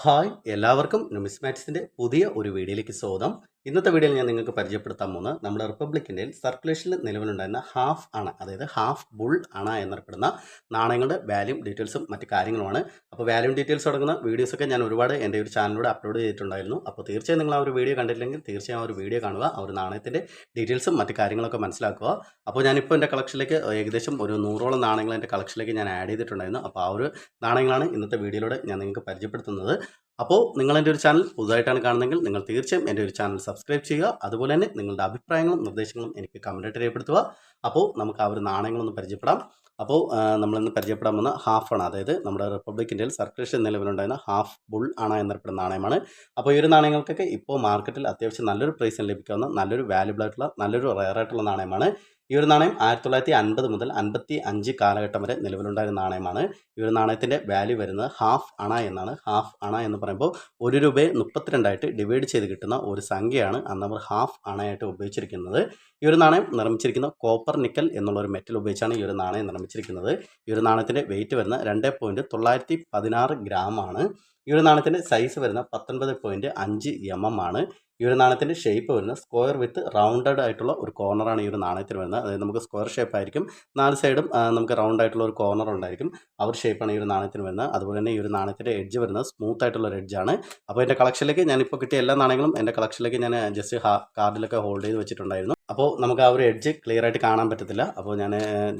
Hi എല്ലാവർക്കും നുമിസ്മാറ്റിക്സിന്റെ പുതിയ ഒരു വീഡിയോയിലേക്ക് സ്വാഗതം. ഇന്നത്തെ വീഡിയോയിൽ ഞാൻ നിങ്ങൾക്ക് പരിചയപ്പെടുത്താൻ പോകുന്നത് നമ്മുടെ റിപ്പബ്ലിക്കിന്റെ സർക്കുലേഷനിൽ നിലവിലുണ്ടായിരുന്ന ഹാഫ് അണ അതായത് ഹാഫ് ബുൾ അണ എന്നറിയപ്പെടുന്ന നാണയങ്ങളുടെ വാല്യൂം ഡീറ്റെയിൽസും മറ്റ് കാര്യങ്ങളുമാണ്. അപ്പോൾ വാല്യൂം ഡീറ്റെയിൽസ് തുടങ്ങുന്ന വീഡിയോസൊക്കെ ഞാൻ ഒരുപാട് എന്റെ ഒരു ചാനലിലൂടെ അപ്ലോഡ് ചെയ്തിട്ടുണ്ടായിരുന്നു. അപ്പോൾ തീർച്ചയായും നിങ്ങൾ ആ ഒരു വീഡിയോ കണ്ടില്ലെങ്കിൽ തീർച്ചയായും ആ ഒരു വീഡിയോ കാണുക ആ ഒരു നാണയത്തിന്റെ ഡീറ്റെയിൽസും മറ്റ് കാര്യങ്ങളൊക്കെ മനസ്സിലാക്കുക. അപ്പോൾ ഞാനിപ്പോൾ എന്റെ കളക്ഷനിലേക്ക് ഏകദേശം ഒരു നൂറോളം നാണയങ്ങൾ എന്റെ കളക്ഷനിലേക്ക് ഞാൻ ആഡ് ചെയ്തിട്ടുണ്ടായിരുന്നു. അപ്പോൾ ആ ഒരു നാണയങ്ങളാണ് ഇന്നത്തെ വീഡിയോയിലൂടെ ഞാൻ നിങ്ങൾക്ക് പരിചയപ്പെടുത്തുന്നത്. അപ്പോൾ നിങ്ങൾ എന്റെ ഒരു ചാനൽ പുതുതായിട്ടാണ് കാണുന്നതെങ്കിൽ നിങ്ങൾ തീർച്ചയായും എന്റെ ഒരു ചാനൽ സബ്സ്ക്രൈബ് ചെയ്യുക. അതുപോലെ തന്നെ നിങ്ങളുടെ അഭിപ്രായങ്ങളും നിർദ്ദേശങ്ങളും എനിക്ക് കമന്റായിട്ട് രേഖപ്പെടുത്തുക. അപ്പോൾ നമുക്ക് ആ ഒരു നാണയങ്ങളൊന്ന് പരിചയപ്പെടാം. അപ്പോൾ നമ്മളിന്ന് പരിചയപ്പെടാൻ വന്ന ഹാഫ് ആണ്. അതായത് നമ്മുടെ റിപ്പബ്ലിക് ഇന്ത്യയിൽ സർക്കുലേഷൻ നിലവിലുണ്ടായിരുന്ന ഹാഫ് ബുൾ അണ എന്നറിയപ്പെടുന്ന നാണയമാണ്. അപ്പോൾ ഈ ഒരു നാണയങ്ങൾക്കൊക്കെ ഇപ്പോൾ മാർക്കറ്റിൽ അത്യാവശ്യം നല്ലൊരു പ്രൈസിന് ലഭിക്കാവുന്ന നല്ലൊരു വാല്യുബിൾ ആയിട്ടുള്ള നല്ലൊരു റയർ ആയിട്ടുള്ള നാണയമാണ്. ഈ ഒരു നാണയം ആയിരത്തി തൊള്ളായിരത്തി അൻപത് മുതൽ അൻപത്തി അഞ്ച് കാലഘട്ടം വരെ നിലവിലുണ്ടായിരുന്ന നാണയമാണ്. ഈ ഒരു നാണയത്തിന്റെ വാല്യൂ വരുന്നത് ഹാഫ് അണ എന്നാണ്. ഹാഫ് അണ എന്ന് പറയുമ്പോൾ ഒരു രൂപയെ മുപ്പത്തിരണ്ടായിട്ട് ഡിവൈഡ് ചെയ്ത് കിട്ടുന്ന ഒരു സംഖ്യയാണ് അന്ന് അവർ ഹാഫ് അണയായിട്ട് ഉപയോഗിച്ചിരിക്കുന്നത്. ഈ ഒരു നാണയം നിർമ്മിച്ചിരിക്കുന്ന കോപ്പർ നിക്കൽ എന്നുള്ള ഒരു മെറ്റൽ ഉപയോഗിച്ചാണ് ഈ ഒരു നാണയം നിർമ്മിച്ചിരിക്കുന്നത് ഈ ഒരു നാണയത്തിന്റെ വെയിറ്റ് വരുന്ന രണ്ട് പോയിന്റ് തൊള്ളായിരത്തി പതിനാറ് ഗ്രാമാണ് ഈ ഒരു നാണയത്തിന്റെ സൈസ് വരുന്ന പത്തൊൻപത് പോയിന്റ് അഞ്ച് എം എം ആണ്. ഈ ഒരു നാണയത്തിന്റെ ഷേപ്പ് വരുന്ന സ്ക്വയർ വിത്ത് റൗണ്ടഡ് ആയിട്ടുള്ള ഒരു കോർണറാണ് ഈ ഒരു നാണയത്തിന് വരുന്നത്. അതായത് നമുക്ക് സ്ക്വയർ ഷേപ്പ് ആയിരിക്കും. നാല് സൈഡും നമുക്ക് റൗണ്ട് ആയിട്ടുള്ള ഒരു കോർണർ ഉണ്ടായിരിക്കും. ആ ഒരു ഷേപ്പാണ് ഈ ഒരു നാണയത്തിന് വരുന്നത്. അതുപോലെ തന്നെ ഈ ഒരു നാണയത്തിന്റെ എഡ്ജ് വരുന്നത് സ്മൂത്ത് ആയിട്ടുള്ള ഒരു എഡ്ജാണ് അപ്പോൾ എന്റെ കളക്ഷനിലേക്ക് ഞാനിപ്പോൾ കിട്ടിയ എല്ലാ നാണയങ്ങളും എന്റെ കളക്ഷനിലേക്ക് ഞാൻ ജസ്റ്റ് കാർഡിലൊക്കെ ഹോൾഡ് ചെയ്ത് വെച്ചിട്ടുണ്ടായിരുന്നു. അപ്പോൾ നമുക്ക് ആ ഒരു എഡ്ജ് ക്ലിയർ ആയിട്ട് കാണാൻ പറ്റത്തില്ല. അപ്പോൾ ഞാൻ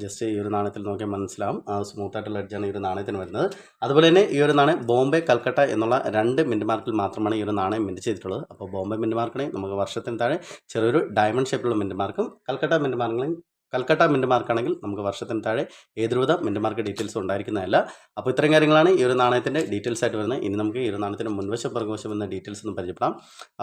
ജസ്റ്റ് ഈ ഒരു നാണയത്തിൽ നോക്കിയാൽ മനസ്സിലാവും. സ്മൂത്ത് ആയിട്ടുള്ള എഡ്ജാണ് ഈ ഒരു നാണയത്തിന് വരുന്നത്. അതുപോലെ തന്നെ ഈ ഒരു നാണയം ബോംബെ കൽക്കട്ട എന്നുള്ള രണ്ട് മിന്റ് മാർക്കിൽ മാത്രമാണ് ഈ ഒരു നാണയം മിന്റ് ചെയ്തിട്ടുള്ളത്. അപ്പോൾ ബോംബെ മിന്റ് മാർക്കിനെയും നമുക്ക് വർഷത്തിന് താഴെ ചെറിയൊരു ഡയമണ്ട് ഷേപ്പിലുള്ള മിന്റ് മാർക്കും കൽക്കട്ട മിന്റ് മാർക്കിനെയും കൽക്കട്ട മിന്റ് മാർക്കാണെങ്കിൽ നമുക്ക് വർഷത്തിന് താഴെ ഏതൊരുവിധ മിന്റ് മാർക്ക് ഡീറ്റെയിൽസ് ഉണ്ടായിരിക്കുന്നതല്ല. അപ്പോൾ ഇത്തരം കാര്യങ്ങളാണ് ഈ ഒരു നാണയത്തിന്റെ ഡീറ്റെയിൽസ് ആയിട്ട് വരുന്നത്. ഇനി നമുക്ക് ഈ ഒരു നാണയത്തിന്റെ മുൻവശം പുറകുവശം എന്ന ഡീറ്റെയിൽസ് ഒന്ന് പരിചയപ്പെടാം.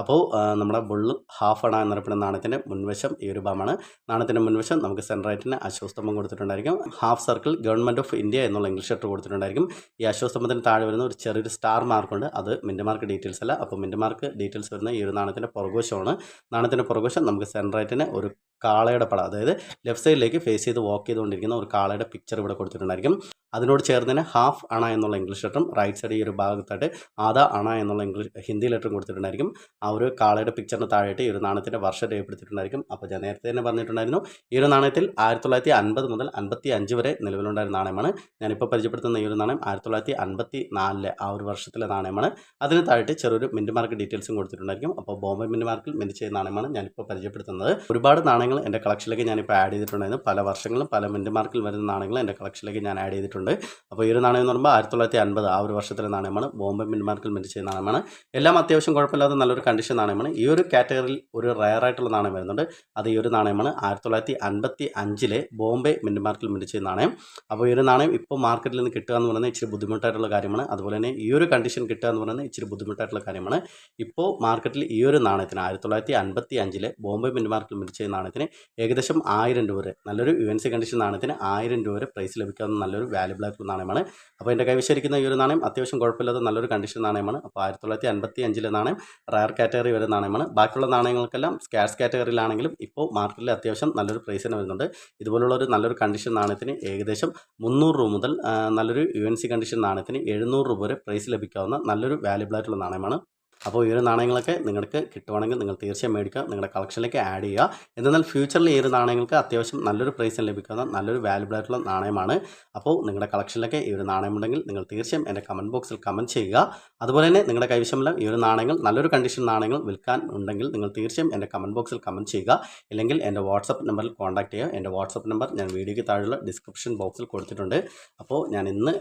അപ്പോൾ നമ്മുടെ ബുള്ള് ഹാഫ് അണ എന്നറിയപ്പെടുന്ന നാണയത്തിന്റെ മുൻവശം ഈ ഒരു ഭാഗമാണ്. നാണയത്തിന്റെ മുൻവശം നമുക്ക് സെൻട്രൈറ്റിന് അശ്വസ്തംഭം കൊടുത്തിട്ടുണ്ടായിരിക്കും. Half circle government of India എന്നുള്ള ഇംഗ്ലീഷ് ലെറ്റർ കൊടുത്തിട്ടുണ്ടായിരിക്കും. ഈ അശ്വസ്തംഭത്തിന് താഴെ വരുന്ന ഒരു ചെറിയൊരു സ്റ്റാർ മാർക്കുണ്ട്. അത് മിന്റ് മാർക്ക് ഡീറ്റെയിൽസ് അല്ല. അപ്പോൾ മിന്റ് മാർക്ക് ഡീറ്റെയിൽസ് വരുന്ന ഈ ഒരു നാണയത്തിന്റെ പുറകുവശമാണ്. നാണയത്തിന്റെ പുറകുവശം നമുക്ക് സെൻട്രൈറ്റിന് ഒരു കാളയുടെ പടം. അതായത് ലെഫ്റ്റ് സൈഡിലേക്ക് ഫേസ് ചെയ്ത് വാക്ക് ചെയ്തുകൊണ്ടിരിക്കുന്ന ഒരു കാളയുടെ പിക്ചർ ഇവിടെ കൊടുത്തിട്ടുണ്ടായിരിക്കും. അതിനോട് ചേർന്ന് തന്നെ ഹാഫ് അണ എന്നുള്ള ഇംഗ്ലീഷ് ലെറ്ററും റൈറ്റ് സൈഡ് ഈ ഒരു ഭാഗത്തായിട്ട് ആദ അണ എന്നുള്ള ഇംഗ്ലീഷ് ഹിന്ദി ലെറ്ററും കൊടുത്തിട്ടുണ്ടായിരിക്കും. ആ ഒരു കാളയുടെ പിക്ചറിന് താഴെയായിട്ട് ഈ ഒരു നാണയത്തിന്റെ വർഷം രേഖപ്പെടുത്തിയിട്ടുണ്ടായിരിക്കും. അപ്പോൾ ഞാൻ നേരത്തെ തന്നെ പറഞ്ഞിട്ടുണ്ടായിരുന്നു. ഈ ഒരു നാണയത്തിൽ ആയിരത്തി തൊള്ളായിരത്തി അൻപത് മുതൽ അൻപത്തി അഞ്ച് വരെ നിലവിലുണ്ടായിരുന്ന നാണയമാണ്. ഞാനിപ്പോൾ പരിചയപ്പെടുത്തുന്ന ഈ ഒരു നാണയം ആയിരത്തി തൊള്ളായിരത്തി അൻപത്തി നാലിലെ ആ ഒരു വർഷത്തിലെ നാണയമാണ്. അതിന് താഴെയായിട്ട് ചെറിയൊരു മിന്റ് മാർക്ക് ഡീറ്റെയിൽസും കൊടുത്തിട്ടുണ്ടായിരിക്കും. അപ്പോൾ ബോംബെ മിന്റ് മാർക്കിൽ മിന്റ് ചെയ്യുന്ന നാണയമാണ് ഞാനിപ്പോൾ പരിചയപ്പെടുത്തുന്നത്. ഒരുപാട് നാണയങ്ങൾ എന്റെ കളക്ഷനിലേക്ക് ഞാനിപ്പോൾ ആഡ് ചെയ്തിട്ടുണ്ടായിരുന്നു. പല വർഷങ്ങളും പല മിന്റ് മാർക്കിൽ വരുന്ന നാണയങ്ങൾ എന്റെ കളക്ഷനിലേക്ക് ഞാൻ ആഡ് ചെയ്തിട്ടുണ്ട്. അപ്പോൾ ഈ ഒരു നാണയം എന്ന് പറയുമ്പോൾ ആയിരത്തി തൊള്ളായിരത്തി അൻപത് ആ ഒരു വർഷത്തിലെ നാണയമാണ്. ബോംബെ മിന്റ് മാർക്കിൽ മിന്റ് ചെയ്യുന്ന നാണയമാണ്. എല്ലാം അത്യാവശ്യം കുഴപ്പമില്ലാത്ത നല്ലൊരു കണ്ടീഷൻ നാണയമാണ്. ഈ ഒരു കാറ്റഗറിയിൽ ഒരു റയർ ആയിട്ടുള്ള നാണയം വരുന്നുണ്ട്. അത് ഈ ഒരു നാണയമാണ് ആയിരത്തി തൊള്ളായിരത്തി അൻപത്തി അഞ്ചിലെ ബോംബെ മിന്റ് മാർക്കിൽ മിന്റ് ചെയ്യുന്ന നാണയം. അപ്പോൾ ഈ ഒരു നാണയം ഇപ്പോൾ മാർക്കറ്റിൽ നിന്ന് കിട്ടുക എന്ന് പറയുന്നത് ഇച്ചിരി ബുദ്ധിമുട്ടായിട്ടുള്ള കാര്യമാണ്. അതുപോലെ തന്നെ ഈ ഒരു കണ്ടീഷൻ കിട്ടുക എന്ന് പറയുന്നത് ഇച്ചിരി ബുദ്ധിമുട്ടായിട്ടുള്ള കാര്യമാണ്. ഇപ്പോൾ മാർക്കറ്റിൽ ഈ ഒരു നാണയത്തിന് ആയിരത്തി തൊള്ളായിരത്തി അൻപത്തി അഞ്ചിലെ ബോംബെ മിന്റ് മാർക്കിൽ മിന്റ് ചെയ്യുന്ന നാണയത്തിന് ഏകദേശം ആയിരം രൂപ വരെ. നല്ലൊരു യു എൻ സി കണ്ടീഷൻ നാണയത്തിന് ആയിരം രൂപ വരെ പ്രൈസ് ലഭിക്കാവുന്ന നല്ലൊരു വാല്യുബിൾ ആയിട്ടുള്ള നാണയമാണ്. അപ്പോൾ എന്റെ കൈവശിരിക്കുന്ന ഈ ഒരു നാണയം അത്യാവശ്യം കുഴപ്പമില്ലാത്ത നല്ലൊരു കണ്ടീഷൻ നാണയമാണ്. അപ്പോൾ ആയിരത്തി തൊള്ളായിരത്തി അൻപത്തി അഞ്ചിലെ നാണയം റയർ കാറ്റഗറി വരെ നാണയമാണ്. ബാക്കിയുള്ള നാണയങ്ങൾക്കെല്ലാം സ്കാഷ് കാറ്റഗറിയിലാണെങ്കിലും ഇപ്പോൾ മാർക്കറ്റിൽ അത്യാവശ്യം നല്ലൊരു പ്രൈസ് തന്നെ വരുന്നുണ്ട്. ഇതുപോലുള്ള ഒരു നല്ലൊരു കണ്ടീഷൻ നാണയത്തിന് ഏകദേശം മുന്നൂറ് രൂപ മുതൽ നല്ലൊരു യു എൻ സി കണ്ടീഷൻ നാണയത്തിന് എഴുന്നൂറ് രൂപ വരെ പ്രൈസ് ലഭിക്കാവുന്ന നല്ലൊരു വാല്യുബിൾ ആയിട്ടുള്ള നാണയമാണ്. അപ്പോൾ ഈ ഒരു നാണയങ്ങളൊക്കെ നിങ്ങൾക്ക് കിട്ടുവാണെങ്കിൽ നിങ്ങൾ തീർച്ചയായും മേടിക്കുക നിങ്ങളുടെ കളക്ഷനിലേക്ക് ആഡ് ചെയ്യുക. എന്തെന്നാൽ ഫ്യൂച്ചറിൽ ഈ ഒരു നാണയങ്ങൾക്ക് അത്യാവശ്യം നല്ലൊരു പ്രൈസിന് ലഭിക്കുന്ന നല്ലൊരു വാല്യുബിൾ ആയിട്ടുള്ള നാണയമാണ്. അപ്പോൾ നിങ്ങളുടെ കളക്ഷനിലൊക്കെ ഈ ഒരു നാണയം ഉണ്ടെങ്കിൽ നിങ്ങൾ തീർച്ചയായും എന്റെ കമന്റ് ബോക്സിൽ കമന്റ് ചെയ്യുക. അതുപോലെ തന്നെ നിങ്ങളുടെ കൈവശമുള്ള ഈ ഒരു നാണയങ്ങൾ നല്ലൊരു കണ്ടീഷൻ നാണയങ്ങൾ വിൽക്കാൻ ഉണ്ടെങ്കിൽ നിങ്ങൾ തീർച്ചയായും എന്റെ കമന്റ് ബോക്സിൽ കമന്റ് ചെയ്യുക. ഇല്ലെങ്കിൽ എന്റെ വാട്സപ്പ് നമ്പറിൽ കോൺടാക്ട് ചെയ്യുക. എന്റെ വാട്സപ്പ് നമ്പർ ഞാൻ വീഡിയോയ്ക്ക് താഴെയുള്ള ഡിസ്ക്രിപ്ഷൻ ബോക്സിൽ കൊടുത്തിട്ടുണ്ട്. അപ്പോൾ ഞാൻ ഇന്ന്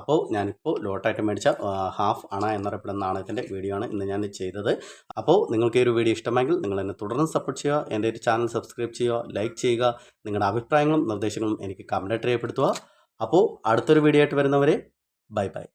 അപ്പോൾ ഞാനിപ്പോൾ ലോട്ടായിട്ട് മേടിച്ച ഹാഫ് അണ എന്നറിയപ്പെടുന്ന നാണയത്തിന്റെ വീഡിയോ ആണ് ഇന്ന് ഞാൻ ചെയ്തത്. അപ്പോൾ നിങ്ങൾക്ക് ഈ ഒരു വീഡിയോ ഇഷ്ടമെങ്കിൽ നിങ്ങൾ എന്നെ തുടർന്ന് സപ്പോർട്ട് ചെയ്യുക എന്റെ ഒരു ചാനൽ സബ്സ്ക്രൈബ് ചെയ്യുക ലൈക്ക് ചെയ്യുക നിങ്ങളുടെ അഭിപ്രായങ്ങളും നിർദ്ദേശങ്ങളും എനിക്ക് കമന്റായിട്ട് രേഖപ്പെടുത്തുക. അപ്പോൾ അടുത്തൊരു വീഡിയോ ആയിട്ട് വരുന്നവരെ ബൈ ബൈ.